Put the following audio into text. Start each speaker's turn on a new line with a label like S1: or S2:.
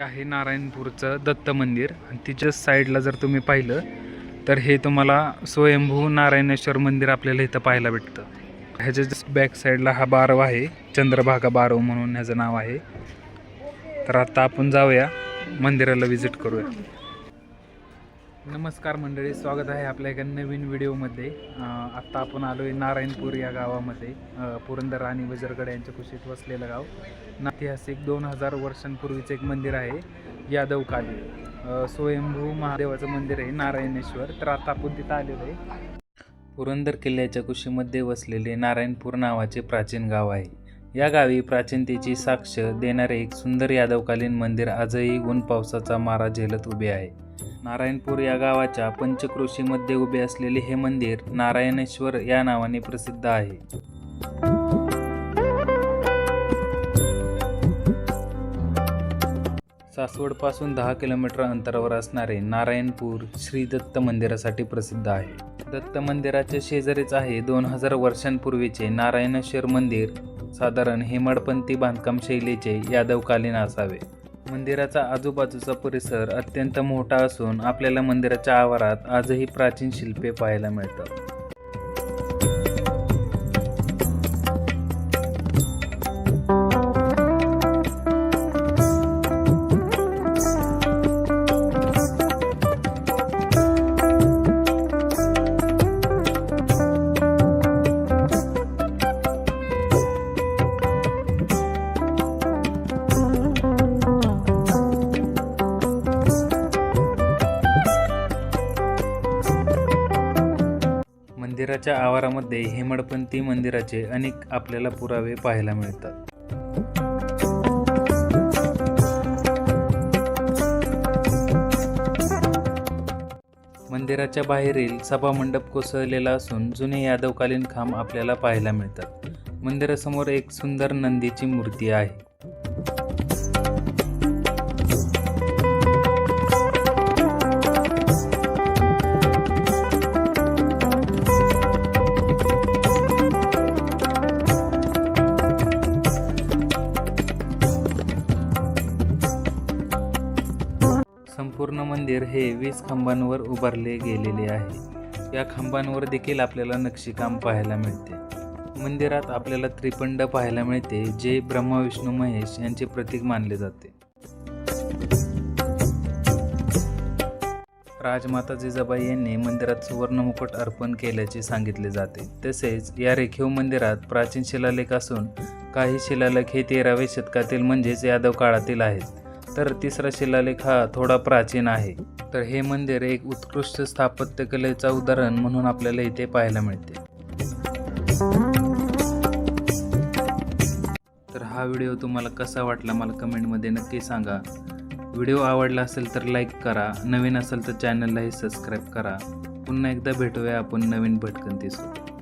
S1: आहे नारायणपूरचं दत्त मंदिर. आणि तिच्या साईडला जर तुम्ही पाहिलं तर हे तुम्हाला स्वयंभू नारायणेश्वर मंदिर आपल्याला इथं पाहायला भेटतं. ह्याच्या जस्ट बॅक साईडला हा बारव आहे चंद्रभागा बारव म्हणून ह्याचं नाव आहे. तर आता आपण जाऊया मंदिराला व्हिजिट करूया. नमस्कार मंडळी स्वागत आहे आपल्या एका नवीन व्हिडिओमध्ये. आत्ता आपण आलो आहे नारायणपूर या गावामध्ये पुरंदर आणि वजरगड यांच्या कुशीत वसलेलं गाव. ऐतिहासिक दोन हजार वर्षांपूर्वीचं एक मंदिर आहे यादव काली. स्वयंभू महादेवाचं मंदिर आहे नारायणेश्वर. तर आता आपण तिथं आलेलो आहे. पुरंदर किल्ल्याच्या कुशीमध्ये वसलेले नारायणपूर नावाचे प्राचीन गाव आहे. या गावी प्राचीनतेची साक्ष देणारे एक सुंदर यादवकालीन मंदिर आजही ऊन पावसाचा मारा झेलत उभे आहे. नारायणपूर या गावाच्या पंचक्रोशीमध्ये उभे असलेले हे मंदिर नारायणेश्वर या नावाने प्रसिद्ध आहे. सासवडपासून दहा किलोमीटर अंतरावर असणारे नारायणपूर श्री दत्त मंदिरासाठी प्रसिद्ध आहे. दत्त मंदिराच्या शेजारीच आहे दोन हजार वर्षांपूर्वीचे नारायणेश्वर मंदिर. साधारण हेमाडपंथी बांधकाम शैलीचे यादवकालीन असावे. मंदिराचा आजूबाजूचा परिसर अत्यंत मोठा असून आपल्याला मंदिराच्या आवारात आजही प्राचीन शिल्पे पाहायला मिळतात. मंदिराच्या आवारामध्ये हेमडपंथी मंदिराचे अनेक आपल्याला पुरावे पाहायला मिळतात. मंदिराच्या बाहेरील सभामंडप कोसळलेला असून जुने यादवकालीन खांब आपल्याला पाहायला मिळतात. मंदिरासमोर एक सुंदर नंदीची मूर्ती आहे. संपूर्ण मंदिर हे वीस खांबांवर उभारले गेलेले आहे. या खांबांवर देखील आपल्याला नक्षीकाम पाहायला मिळते. मंदिरात आपल्याला त्रिपंड पाहायला मिळते जे ब्रह्मा विष्णू महेश यांचे प्रतीक मानले जाते. राजमाता जिजाबाई यांनी मंदिरात सुवर्णमुकुट अर्पण केल्याचे सांगितले जाते. तसेच या रेखीव मंदिरात प्राचीन शिलालेख असून काही शिलालेख हे तेराव्या शतकातील म्हणजेच यादव काळातील आहेत. तर तिसरा शिलालेख हा थोडा प्राचीन आहे. तर हे मंदिर एक उत्कृष्ट स्थापत्यकलेचा उदाहरण म्हणून आपल्याला इथे पाहायला मिळते. तर हा व्हिडिओ तुम्हाला कसा वाटला मला कमेंटमध्ये नक्की सांगा. व्हिडिओ आवडला असेल तर लाईक करा नवीन असेल तर चॅनललाही सबस्क्राईब करा. पुन्हा एकदा भेटूया आपण नवीन भटकंतीसोबत.